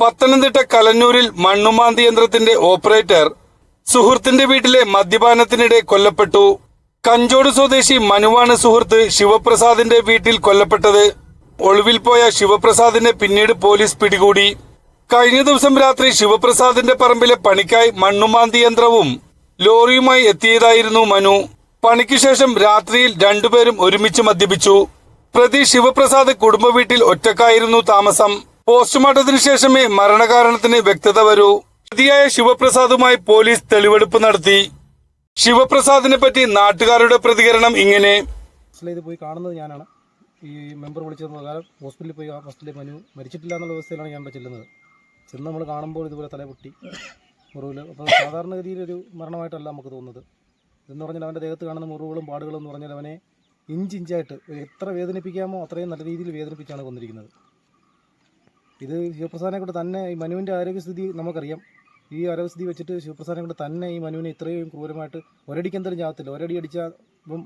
പത്തനംതിട്ട കലന്നൂരിൽ മണ്ണുമാന്തി യന്ത്രത്തിന്റെ ഓപ്പറേറ്റർ സുഹൃത്തിന്റെ വീട്ടിലെ മദ്യപാനത്തിനിടെ കൊല്ലപ്പെട്ടു. കഞ്ചോട് സ്വദേശി മനുവാണ് സുഹൃത്ത് ശിവപ്രസാദിന്റെ വീട്ടിൽ കൊല്ലപ്പെട്ടത്. ഒളിവിൽ പോയ ശിവപ്രസാദിനെ പിന്നീട് പോലീസ് പിടികൂടി. കഴിഞ്ഞ ദിവസം രാത്രി ശിവപ്രസാദിന്റെ പറമ്പിലെ പണിക്കായി മണ്ണുമാന്തി യന്ത്രവും ലോറിയുമായി എത്തിയതായിരുന്നു മനു. പണിക്ക് ശേഷം രാത്രിയിൽ രണ്ടുപേരും ഒരുമിച്ച് മദ്യപിച്ചു. പ്രതി ശിവപ്രസാദ് കുടുംബ വീട്ടിൽ ഒറ്റക്കായിരുന്നു താമസം. പോസ്റ്റ്മോർട്ടത്തിന് ശേഷമേ മരണകാരണത്തിന് വ്യക്തത വരൂ. പ്രതിയായ ശിവപ്രസാദുമായി പോലീസ് തെളിവെടുപ്പ് നടത്തി. ശിവപ്രസാദിനെ പറ്റി നാട്ടുകാരുടെ പ്രതികരണം ഇങ്ങനെ. പോയി കാണുന്നത് ഞാനാണ്. ഈ മെമ്പർ വിളിച്ചത് ഹോസ്പിറ്റലിൽ പോയി ഹോസ്പിറ്റലിൽ മനു മരിച്ചിട്ടില്ല എന്നുള്ള അവസ്ഥയിലാണ് ഞാൻ ചെല്ലുന്നത്. ചെന്ന് നമ്മൾ കാണുമ്പോൾ ഇതുപോലെ തല പൊട്ടി. മുറിവിൽ അപ്പോൾ സാധാരണഗതിയിൽ ഒരു മരണമായിട്ടല്ല നമുക്ക് തോന്നുന്നത്. ഇതെന്ന് പറഞ്ഞാൽ അവന്റെ ദേഹത്ത് കാണുന്ന മുറിവുകളും പാടുകളും എന്ന് പറഞ്ഞാൽ അവനെ ഇഞ്ചിഞ്ചായിട്ട് എത്ര വേദനിപ്പിക്കാമോ അത്രയും നല്ല രീതിയിൽ വേദനിപ്പിച്ചാണ് കൊന്നിരിക്കുന്നത്. ഇത് ശിവപ്രസാദിനെ കൊണ്ട് തന്നെ ഈ മനുവിന്റെ ആരോഗ്യസ്ഥിതി നമുക്കറിയാം. ഈ ആരോഗ്യസ്ഥിതി വെച്ചിട്ട് ശിവപ്രസാദിനെ കൊണ്ട് തന്നെ ഈ മനുവിനെ ഇത്രയും ക്രൂരമായിട്ട് ഒരടിക്ക് എന്തായാലും ചാകത്തില്ല. ഒരടി അടിച്ചാൽ ഇപ്പം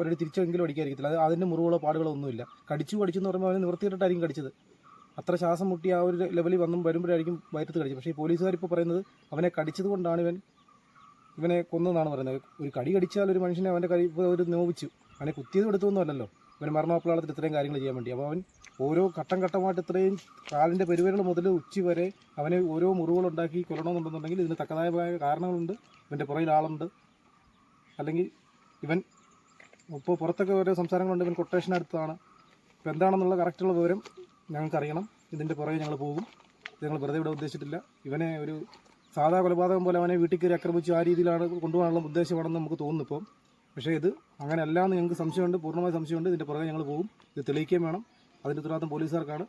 ഒരടി തിരിച്ചെങ്കിലും അടിക്കാതിരിക്കത്തില്ല. അത് അതിന്റെ മുറിവുകളോ പാടുകളോ ഒന്നുമില്ല കടിച്ചു കടിച്ചു എന്ന് പറയുമ്പോൾ അവന് നിവർത്തിയിട്ടായിരിക്കും കടിച്ചത്. അത്ര ശ്വാസം മുട്ടി ആ ഒരു ലെവലിൽ വന്നും വരുമ്പോഴായിരിക്കും വയറ്റത്ത് കടിച്ചത്. പക്ഷേ ഈ പോലീസുകാർ ഇപ്പോൾ പറയുന്നത് അവനെ കടിച്ചത് കൊണ്ടാണ് ഇവൻ ഇവനെ കൊന്നതെന്നാണ് പറയുന്നത്. ഒരു കടി കടിച്ചാൽ ഒരു മനുഷ്യനെ അവന്റെ കൈ ഒരു നോവിച്ചു. അവനെ കുത്തിയത് എടുത്തൊന്നും അല്ലല്ലോ മരണമാപ്പിളാളത്തിൽ ഇത്രയും കാര്യങ്ങൾ ചെയ്യാൻ വേണ്ടി. അപ്പോൾ അവൻ ഓരോ ഘട്ടം ഘട്ടമായിട്ട് ഇത്രയും കാലിന്റെ പെരുവിരൽ മുതൽ ഉച്ചി വരെ അവനെ ഓരോ മുറിവുകളുണ്ടാക്കി കൊല്ലണമെന്നുണ്ടെന്നുണ്ടെങ്കിൽ ഇതിന് തക്കതായ കാരണങ്ങളുണ്ട്. ഇവന്റെ പുറകിൽ ആളുണ്ട്. അല്ലെങ്കിൽ ഇവൻ ഇപ്പോൾ പുറത്തൊക്കെ ഓരോ സംസാരങ്ങളുണ്ട്. ഇവൻ കൊട്ടേഷൻ അടുത്താണ്. ഇപ്പോൾ എന്താണെന്നുള്ള കറക്റ്റുള്ള വിവരം ഞങ്ങൾക്കറിയണം. ഇതിന്റെ പുറകെ ഞങ്ങൾ പോകും. ഇത് ഞങ്ങൾ വെറുതെ ഇവിടെ ഉദ്ദേശിച്ചിട്ടില്ല. ഇവനെ ഒരു സാധാ കൊലപാതകം പോലെ അവനെ വീട്ടിൽ കയറി ആക്രമിച്ചു ആ രീതിയിലാണ് കൊണ്ടുപോകാനുള്ള ഉദ്ദേശമാണെന്ന് നമുക്ക് തോന്നുന്നു ഇപ്പം. പക്ഷേ ഇത് അങ്ങനെ അല്ല എന്ന് ഞങ്ങൾക്ക് സംശയമുണ്ട് പൂർണമായ സംശയമുണ്ട്. ഇതിന്റെ പുറകെ ഞങ്ങൾ പോകും. ഇത് തെളിയിക്കുകയും വേണം. അതിന്റെ ഉത്തരവാദിത്തം പോലീസുകാർക്കാണ്.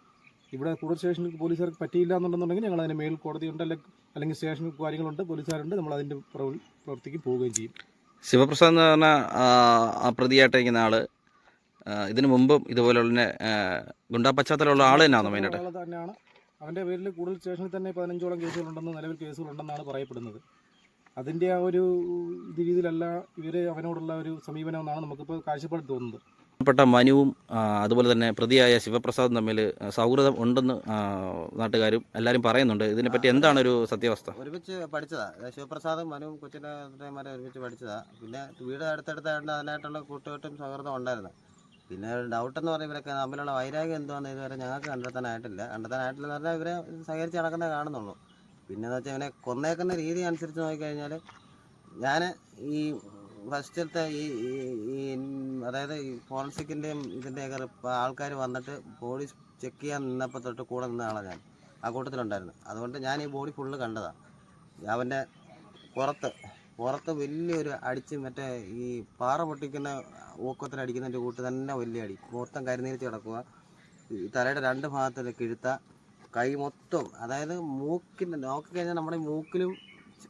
ഇവിടെ കൂടുതൽ സ്റ്റേഷനിൽ പോലീസുകാർക്ക് പറ്റിയില്ല എന്നുണ്ടെന്നുണ്ടെങ്കിൽ ഞങ്ങൾ അതിന് മേൽ കോടതിയുണ്ട് അല്ലെങ്കിൽ അല്ലെങ്കിൽ സ്റ്റേഷനിൽ കാര്യങ്ങളുണ്ട് പോലീസുകാരുണ്ട്. നമ്മൾ അതിന്റെ പ്രവൃത്തിക്ക് പ്രവർത്തിക്കും പോവുകയും ചെയ്യും. ശിവപ്രസാദ് എന്ന് പറഞ്ഞ പ്രതിയായിട്ടിരിക്കുന്ന ആൾ ഇതിനു മുമ്പും ഇതുപോലുള്ള ഗുണ്ടാ പശ്ചാത്തലമുള്ള ആൾ തന്നെയാണ് മെയിനായിട്ട് തന്നെയാണ്. അവന്റെ പേരിൽ കൂടുതൽ സ്റ്റേഷനിൽ തന്നെ പതിനഞ്ചോളം കേസുകളുണ്ടെന്ന് നിലവിൽ കേസുകളുണ്ടെന്നാണ് പറയപ്പെടുന്നത്. അതിന്റെ ആ ഒരു രീതിയിലല്ല ഇവർ അവനോടുള്ള ഒരു സമീപനം എന്നാണ് നമുക്കിപ്പോൾ കാഴ്ചപ്പാട് തോന്നുന്നത്. പ്പെട്ട മനുവും അതുപോലെ തന്നെ പ്രതിയായ ശിവപ്രസാദും തമ്മിൽ സൗഹൃദം ഉണ്ടെന്ന് നാട്ടുകാരും എല്ലാവരും പറയുന്നുണ്ട്. ഇതിനെപ്പറ്റി എന്താണ് ഒരു സത്യാവസ്ഥ? ഒരുമിച്ച് പഠിച്ചതാ. ശിവപ്രസാദും മനുവും കൊച്ചിന്റെ ഒരുമിച്ച് പഠിച്ചതാ. പിന്നെ വീട് അടുത്തടുത്തായതുകൊണ്ട് അതിനായിട്ടുള്ള കൂട്ടുകെട്ടും സൗഹൃദം ഉണ്ടായിരുന്നു. പിന്നെ ഡൗട്ട് എന്ന് പറയുമ്പോൾ ഇവരൊക്കെ തമ്മിലുള്ള വൈരാഗ്യം എന്താണെന്ന് ഇതുവരെ ഞങ്ങൾക്ക് കണ്ടെത്താനായിട്ടില്ല. കണ്ടെത്താനായിട്ടില്ല എന്ന് പറഞ്ഞാൽ ഇവരെ സഹകരിച്ച് നടക്കുന്നേ കാണുന്നുള്ളൂ. പിന്നെ എന്ന് വെച്ചാൽ ഇവനെ കൊന്നേക്കുന്ന രീതി അനുസരിച്ച് നോക്കിക്കഴിഞ്ഞാൽ ഞാൻ ഈ ഫസ്റ്റത്തെ ഈ ഈ- അതായത് ഈ ഫോറൻസിക്കിന്റെയും ഇതിന്റെയൊക്കെ ആൾക്കാർ വന്നിട്ട് ബോഡി ചെക്ക് ചെയ്യാൻ നിന്നപ്പോൾ തൊട്ട് കൂടെ നിന്ന ആളാണ് ഞാൻ. ആ കൂട്ടത്തിലുണ്ടായിരുന്നു. അതുകൊണ്ട് ഞാൻ ഈ ബോഡി ഫുള്ള് കണ്ടതാണ് അവന്റെ പുറത്ത് പുറത്ത് വലിയൊരു അടിച്ച് മറ്റേ ഈ പാറ പൊട്ടിക്കുന്ന ഊക്കത്തിൽ അടിക്കുന്നതിന്റെ കൂട്ട് തന്നെ വലിയ അടി. മൊത്തം കരിനീരിച്ച് കിടക്കുക തലയുടെ രണ്ട് ഭാഗത്തിൽ കിഴുത്ത കൈ മൊത്തം അതായത് മൂക്കിന്റെ നോക്കി കഴിഞ്ഞാൽ നമ്മുടെ മൂക്കിലും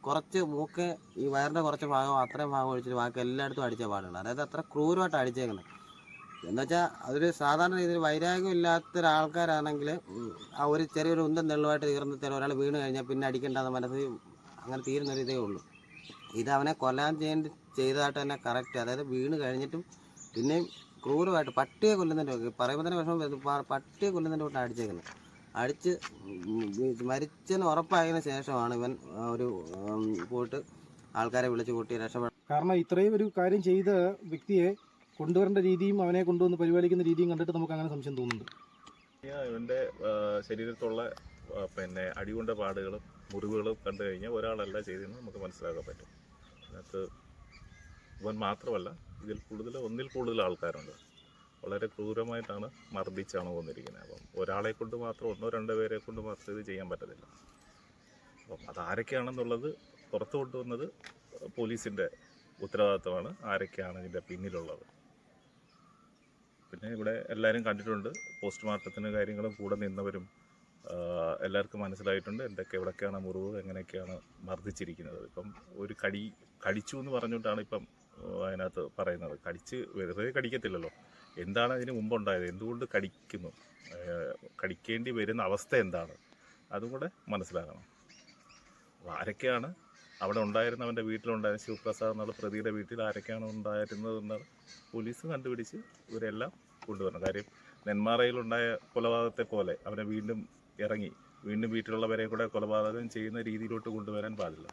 കുറച്ച് മൂക്ക് ഈ വയറിന്റെ കുറച്ച് ഭാഗം അത്രയും ഭാഗം ഒഴിച്ചിട്ട് ബാക്കി എല്ലായിടത്തും അടിച്ച പാടുള്ളൂ അതായത് അത്ര ക്രൂരമായിട്ട് അടിച്ചേക്കുന്നത് എന്ന് വെച്ചാൽ അതൊരു സാധാരണ രീതിയിൽ വൈരാഗ്യം ഇല്ലാത്ത ഒരാൾക്കാരാണെങ്കിൽ ആ ഒരു ചെറിയൊരു ഉന്തം തെളിവായിട്ട് തീർന്ന് ചില ഒരാൾ വീണ് കഴിഞ്ഞാൽ പിന്നെ അടിക്കേണ്ടെന്ന് മനസ്സിൽ അങ്ങനെ തീരുന്നൊരു ഇതേ ഉള്ളൂ. ഇത് അവനെ കൊല്ലാൻ ചെയ്യേണ്ടി ചെയ്തതായിട്ട് തന്നെ കറക്റ്റ് അതായത് വീണ് കഴിഞ്ഞിട്ടും പിന്നെയും ക്രൂരമായിട്ട് പട്ടിയെ കൊല്ലുന്നതിന്റെ പറയുമ്പോൾ തന്നെ വിഷമം പട്ടിയെ കൊല്ലുന്നതിന്റെ കൂട്ടാണ് അടിച്ചേക്കുന്നത് അടിച്ച് മരിച്ചെന്ന് ഉറപ്പായതിനു ശേഷമാണ് ഇവൻ ഒരു പോയിട്ട് ആൾക്കാരെ വിളിച്ചു കൂട്ടി രക്ഷപ്പെടുന്നത് കാരണം ഇത്രയും ഒരു കാര്യം ചെയ്ത വ്യക്തിയെ കൊണ്ടുവരേണ്ട രീതിയും അവനെ കൊണ്ടുവന്ന് പരിപാലിക്കുന്ന രീതിയും കണ്ടിട്ട് നമുക്ക് അങ്ങനെ സംശയം തോന്നുന്നുണ്ട്. ഇവന്റെ ശരീരത്തുള്ള പിന്നെ അടികൊണ്ട പാടുകളും മുറിവുകളും കണ്ടു കഴിഞ്ഞാൽ ഒരാളല്ല ചെയ്തതെന്ന് നമുക്ക് മനസ്സിലാക്കാൻ പറ്റും. അതിനകത്ത് ഇവൻ മാത്രമല്ല ഇതിൽ കൂടുതൽ ഒന്നിൽ കൂടുതൽ ആൾക്കാരുണ്ട്. വളരെ ക്രൂരമായിട്ടാണ് മർദ്ദിച്ചാണ് കൊന്നിരിക്കുന്നത് അപ്പം ഒരാളെ കൊണ്ട് മാത്രം ഒന്നോ രണ്ടോ പേരെ കൊണ്ട് മാത്രം ഇത് ചെയ്യാൻ പറ്റത്തില്ല. അപ്പം അതാരൊക്കെയാണെന്നുള്ളത് പുറത്തു കൊണ്ടുവന്നത് പോലീസിന്റെ ഉത്തരവാദിത്തമാണ്. ആരൊക്കെയാണ് ഇതിന്റെ പിന്നിലുള്ളത്? പിന്നെ ഇവിടെ എല്ലാവരും കണ്ടിട്ടുണ്ട് പോസ്റ്റ്മോർട്ടത്തിന് കാര്യങ്ങളും കൂടെ നിന്നവരും എല്ലാവർക്കും മനസ്സിലായിട്ടുണ്ട് എന്തൊക്കെ എവിടെയൊക്കെയാണ് മുറിവ് എങ്ങനെയൊക്കെയാണ് മർദ്ദിച്ചിരിക്കുന്നത്. ഇപ്പം ഒരു കടി കടിച്ചു എന്ന് പറഞ്ഞുകൊണ്ടാണ് ഇപ്പം അതിനകത്ത് പറയുന്നത്. കടിച്ച് വെറുതെ കടിക്കത്തില്ലല്ലോ. എന്താണ് അതിന് മുമ്പുണ്ടായത്? എന്തുകൊണ്ട് കടിക്കുന്നു? കടിക്കേണ്ടി വരുന്ന അവസ്ഥ എന്താണ്? അതും കൂടെ മനസ്സിലാക്കണം. ആരൊക്കെയാണ് അവിടെ ഉണ്ടായിരുന്ന അവന്റെ വീട്ടിലുണ്ടായിരുന്ന ശിവപ്രസാദ് എന്നുള്ള പ്രതിയുടെ വീട്ടിൽ ആരൊക്കെയാണ് ഉണ്ടായിരുന്നത് എന്നാണ് പോലീസ് കണ്ടുപിടിച്ച് ഇവരെല്ലാം കൊണ്ടുവരണം. കാര്യം നെന്മാറയിലുണ്ടായ കൊലപാതകത്തെ പോലെ അവനെ വീണ്ടും ഇറങ്ങി വീണ്ടും വീട്ടിലുള്ളവരെ കൂടെ കൊലപാതകം ചെയ്യുന്ന രീതിയിലോട്ട് കൊണ്ടുവരാൻ പാടില്ല.